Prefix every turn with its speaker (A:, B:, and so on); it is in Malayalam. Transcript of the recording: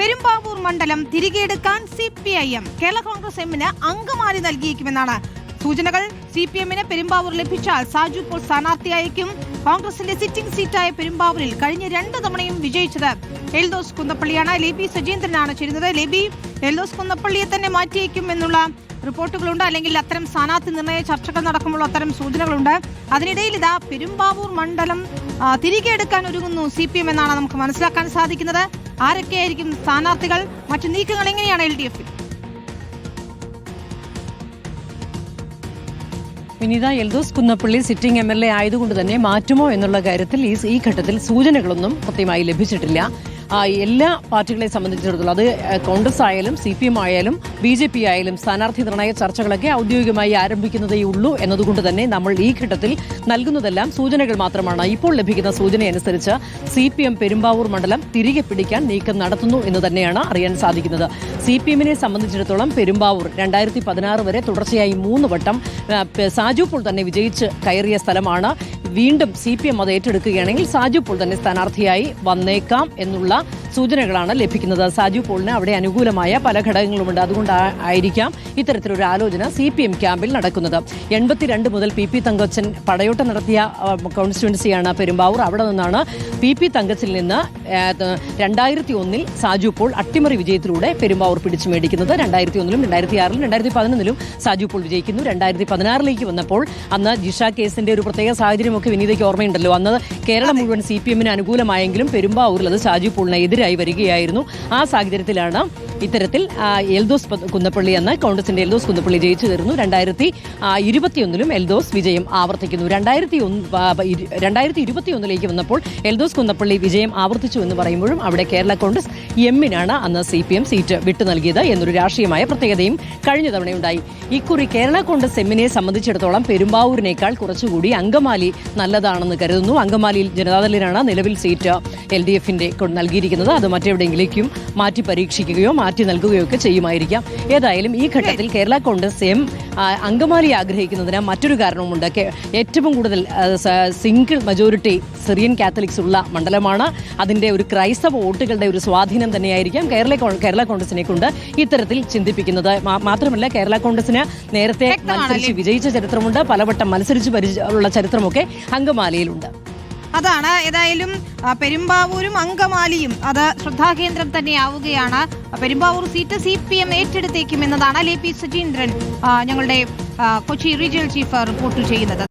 A: പെരുമ്പാവൂർ മണ്ഡലം തിരികെയെടുക്കാൻ C P I M. Kerala Congress എമ്മിന് അംഗമാരി നൽകിയേക്കുമെന്നാണ് സൂചനകൾ. സി പി എമ്മിന് പെരുമ്പാവൂർ ലഭിച്ചാൽ സാജു ഇപ്പോൾ സ്ഥാനാർത്ഥിയായിരിക്കും കോൺഗ്രസിന്റെ സിറ്റിംഗ് സീറ്റായ പെരുമ്പാവൂരിൽ കഴിഞ്ഞ രണ്ട് തവണയും വിജയിച്ചത് എൽദോസ് കുന്നപ്പള്ളിയാണ്. ലേബി സജീന്ദ്രനാണ് ചേരുന്നത്. ലേബി എൽദോസ് കുന്നപ്പള്ളിയെ തന്നെ മാറ്റിയേക്കും എന്നുള്ള റിപ്പോർട്ടുകളുണ്ട്. അല്ലെങ്കിൽ അത്തരം സ്ഥാനാർത്ഥി നിർണയ ചർച്ചകൾ നടക്കുമ്പോൾ അത്തരം സൂചനകളുണ്ട്. അതിനിടയിൽ ഇതാ പെരുമ്പാവൂർ മണ്ഡലം തിരികെ എടുക്കാൻ ഒരുങ്ങുന്നു സി പി എം എന്നാണ് നമുക്ക് മനസ്സിലാക്കാൻ സാധിക്കുന്നത്. ആരൊക്കെയായിരിക്കും സ്ഥാനാർത്ഥികൾ? മറ്റു നീക്കങ്ങൾ എങ്ങനെയാണ് എൽ ഡി എഫിൽ?
B: Vineetha Eldhose Kunnappilly sitting M L A ആയതുകൊണ്ട് തന്നെ മാറ്റുമോ എന്നുള്ള കാര്യത്തിൽ ഈ ഘട്ടത്തിൽ സൂചനകളൊന്നും കൃത്യമായി ലഭിച്ചിട്ടില്ല. എല്ലാ പാർട്ടികളെ സംബന്ധിച്ചിടത്തോളം അത് കോൺഗ്രസ് ആയാലും സി പി എം ആയാലും ബി ജെ പി ആയാലും സ്ഥാനാർത്ഥി നിർണയ ചർച്ചകളൊക്കെ ഔദ്യോഗികമായി ആരംഭിക്കുന്നതേ ഉള്ളൂ എന്നതുകൊണ്ട് തന്നെ നമ്മൾ ഈ ഘട്ടത്തിൽ നൽകുന്നതെല്ലാം സൂചനകൾ മാത്രമാണ്. ഇപ്പോൾ ലഭിക്കുന്ന സൂചന അനുസരിച്ച് സി പി എം പെരുമ്പാവൂർ മണ്ഡലം തിരികെ പിടിക്കാൻ നീക്കം നടത്തുന്നു എന്ന് തന്നെയാണ് അറിയാൻ സാധിക്കുന്നത്. സി പി എമ്മിനെ സംബന്ധിച്ചിടത്തോളം പെരുമ്പാവൂർ രണ്ടായിരത്തി പതിനാറ് വരെ തുടർച്ചയായി മൂന്ന് വട്ടം സാജു പോൾ തന്നെ വിജയിച്ച് കയറിയ സ്ഥലമാണ്. വീണ്ടും സി പി എം അത് ഏറ്റെടുക്കുകയാണെങ്കിൽ സാജു പോൾ തന്നെ സ്ഥാനാർത്ഥിയായി വന്നേക്കാം എന്നുള്ള സൂചനകളാണ് ലഭിക്കുന്നത്. സാജു പോളിന് അവിടെ അനുകൂലമായ പല ഘടകങ്ങളുമുണ്ട്. അതുകൊണ്ട് ആയിരിക്കാം ഇത്തരത്തിലൊരു ആലോചന സി പി എം ക്യാമ്പിൽ നടക്കുന്നത്. എൺപത്തിരണ്ട് മുതൽ പി പി തങ്കച്ചൻ പടയോട്ടം നടത്തിയ കോൺസ്റ്റിറ്റ്യുവൻസിയാണ് പെരുമ്പാവൂർ. അവിടെ നിന്നാണ് പി പി തങ്കച്ചിൽ നിന്ന് രണ്ടായിരത്തി ഒന്നിൽ സാജു പോൾ അട്ടിമറി വിജയത്തിലൂടെ പെരുമ്പാവൂർ പിടിച്ചു മേടിക്കുന്നത്. രണ്ടായിരത്തി ഒന്നിലും രണ്ടായിരത്തി ആറിലും രണ്ടായിരത്തി പതിനൊന്നിലും സാജു പോൾ വിജയിക്കുന്നു. രണ്ടായിരത്തി പതിനാറിലേക്ക് വന്നപ്പോൾ അന്ന് ജിഷ കേസിന്റെ ഒരു പ്രത്യേക സാഹചര്യമൊക്കെ വിനീതയ്ക്ക് ഓർമ്മയുണ്ടല്ലോ. അന്ന് കേരളം മുഴുവൻ സി പി എമ്മിന് അനുകൂലമായെങ്കിലും പെരുമ്പാവൂരിൽ അത് സാജു പോളിന് എതിരായി വരികയായിരുന്നു. ആ സാഹചര്യത്തിലാണ് ഇത്തരത്തിൽ എൽദോസ് കുന്നപ്പള്ളി എന്ന കോൺഗ്രസിന്റെ എൽദോസ് കുന്നപ്പള്ളി ജയിച്ചു തീർന്നു. രണ്ടായിരത്തി ഇരുപത്തിയൊന്നിലും എൽദോസ് വിജയം ആവർത്തിക്കുന്നു. രണ്ടായിരത്തി ഒന്ന് രണ്ടായിരത്തി ഇരുപത്തിയൊന്നിലേക്ക് വന്നപ്പോൾ എൽദോസ് കുന്നപ്പള്ളി വിജയം ആവർത്തിച്ചു എന്ന് പറയുമ്പോഴും അവിടെ കേരള കോൺഗ്രസ് എമ്മിനാണ് അന്ന് സി പി എം സീറ്റ് വിട്ടു നൽകിയത് എന്നൊരു രാഷ്ട്രീയമായ പ്രത്യേകതയും കഴിഞ്ഞ തവണയുണ്ടായി. ഇക്കുറി കേരള കോൺഗ്രസ് എമ്മിനെ സംബന്ധിച്ചിടത്തോളം പെരുമ്പാവൂരിനേക്കാൾ കുറച്ചുകൂടി അങ്കമാലി നല്ലതാണെന്ന് കരുതുന്നു. അങ്കമാലിയിൽ ജനതാദളിനാണ് നിലവിൽ സീറ്റ് എൽ ഡി എഫിന്റെ നൽകിയിരിക്കുന്നത്. അത് മറ്റെവിടെയെങ്കിലേക്കും മാറ്റി പരീക്ഷിക്കുകയോ മാറ്റി നൽകുകയോ ഒക്കെ ചെയ്യുമായിരിക്കാം. ഏതായാലും ഈ ഘട്ടത്തിൽ കേരള കോൺഗ്രസ് എം അങ്കമാലി ആഗ്രഹിക്കുന്നതിന് മറ്റൊരു കാരണവുമുണ്ട്. ഏറ്റവും കൂടുതൽ സിംഗിൾ മജോറിറ്റി സിറിയൻ കാത്തലിക്സ് ഉള്ള മണ്ഡലമാണ്. അതിന്റെ ഒരു ക്രൈസ്തവ വോട്ടുകളുടെ ഒരു സ്വാധീനം തന്നെയായിരിക്കാം കേരള കേരള കോൺഗ്രസിനെ കൊണ്ട് ഇത്തരത്തിൽ ചിന്തിപ്പിക്കുന്നത്. മാത്രമല്ല കേരള കോൺഗ്രസിന് നേരത്തെ മത്സരിച്ച് വിജയിച്ച ചരിത്രമുണ്ട്. പലവട്ടം മത്സരിച്ച് പരിചയമുള്ള ചരിത്രമൊക്കെ അങ്കമാലയിലുണ്ട്.
A: അതാണ്. ഏതായാലും പെരുമ്പാവൂരും അങ്കമാലിയും അത് ശ്രദ്ധാകേന്ദ്രം തന്നെയാവുകയാണ്. Perumbavoor seat C P M ഏറ്റെടുത്തേക്കും എന്നതാണ് ലെ പി സജീന്ദ്രൻ ഞങ്ങളുടെ കൊച്ചി റീജിയണൽ ചീഫ് റിപ്പോർട്ട് ചെയ്യുന്നത്.